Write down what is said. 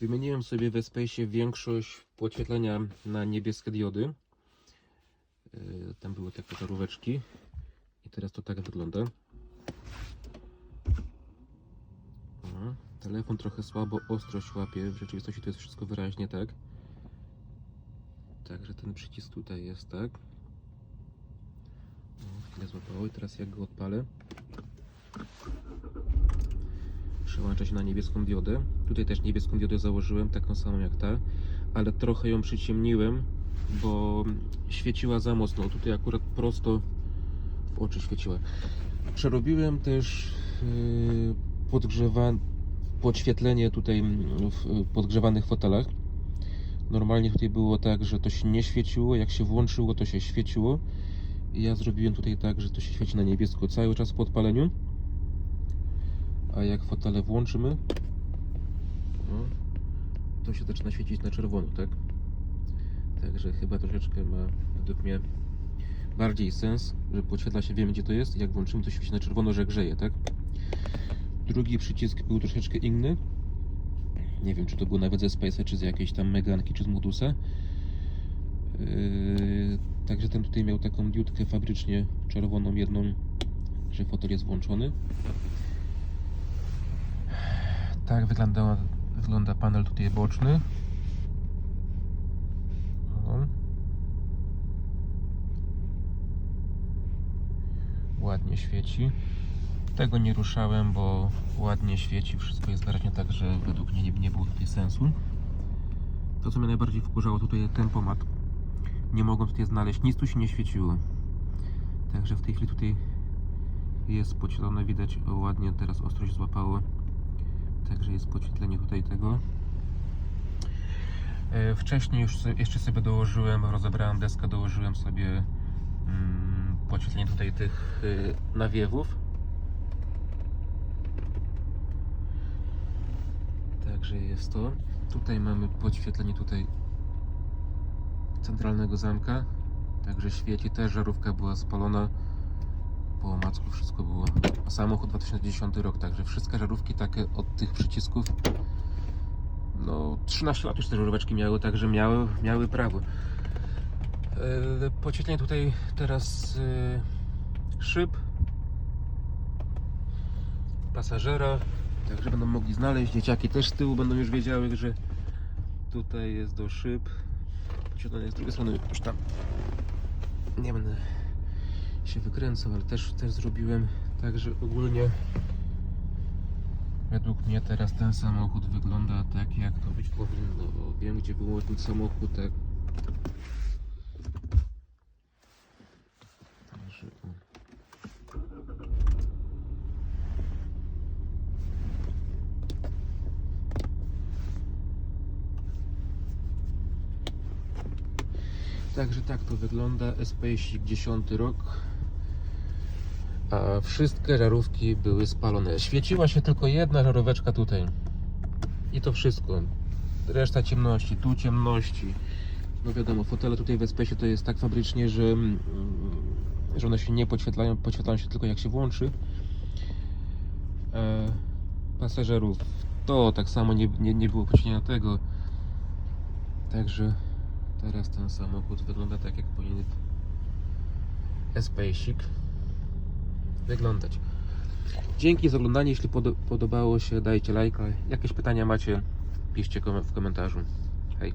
Wymieniłem sobie w Space większość podświetlenia na niebieskie diody. Yy, Tam były takie żaróweczki. I teraz to tak wygląda. Telefon trochę słabo ostrość łapie. W rzeczywistości to jest wszystko wyraźnie tak. Także ten przycisk tutaj jest tak. O, chwilę złapało i teraz jak go odpalę. Przełącza się na niebieską diodę. Tutaj też niebieską diodę założyłem, taką samą jak ta, ale trochę ją przyciemniłem, bo świeciła za mocno. Tutaj akurat prosto w oczy świeciła. Przerobiłem też yy, podgrzewa... podświetlenie tutaj w podgrzewanych fotelach. Normalnie tutaj było tak, że to się nie świeciło, jak się włączyło, to się świeciło. Ja zrobiłem tutaj tak, że to się świeci na niebiesko cały czas po odpaleniu. A jak fotele włączymy, no, to się zaczyna świecić na czerwono, tak? Także chyba troszeczkę ma według mnie bardziej sens, że podświetla się, wiemy gdzie to jest. Jak włączymy, to świeci na czerwono, że grzeje, tak? Drugi przycisk był troszeczkę inny. Nie wiem, czy to był nawet ze Space'a, czy z jakiejś tam Meganki, czy z Modusa. Yy, także ten tutaj miał taką diutkę fabrycznie czerwoną jedną, że fotel jest włączony. Tak wygląda, wygląda panel tutaj boczny. Ładnie świeci. Tego nie ruszałem, bo ładnie świeci. Wszystko jest wyraźnie tak, że według mnie nie, było tutaj sensu. To, co mnie najbardziej wkurzało, tutaj tempomat. Nie mogłem tutaj znaleźć, nic tu się nie świeciło. Także w tej chwili tutaj jest podświetlone, widać ładnie teraz ostrość złapało. Także jest podświetlenie tutaj tego. E, Wcześniej już jeszcze sobie dołożyłem, rozebrałem deskę, dołożyłem sobie mm, podświetlenie tutaj tych y, nawiewów. Także jest to. Tutaj mamy podświetlenie tutaj centralnego zamka. Także świeci też, żarówka była spalona. Po omacku wszystko było. Samochód 2010 rok, także wszystkie żarówki takie od tych przycisków. No 13 lat już te żaróweczki miały, także miały, miały prawo. E, Podświetlenie tutaj teraz e, szyb pasażera, także będą mogli znaleźć. Dzieciaki też z tyłu będą już wiedziały, że tutaj jest do szyb. Podświetlenie z drugiej strony już tam nie będę się wykręcał, ale też, też zrobiłem także ogólnie według mnie teraz ten samochód wygląda tak jak to być powinno. bo Wiem gdzie było ten samochód tak. Także, tak to wygląda. SPX 10 rok. A wszystkie żarówki były spalone. Świeciła się tylko jedna żaróweczka tutaj. I to wszystko. Reszta ciemności, tu ciemności. No wiadomo, fotele tutaj w SPS to jest tak fabrycznie, że, mm, że one się nie podświetlają, podświetlają się tylko jak się włączy. E, pasażerów to tak samo nie, nie, nie było podświetlenia tego. Także teraz ten samochód wygląda tak jak powinien Spacek wyglądać. Dzięki za oglądanie. Jeśli podo- podobało się, dajcie lajka. Jakieś pytania macie, piszcie w komentarzu. Hej.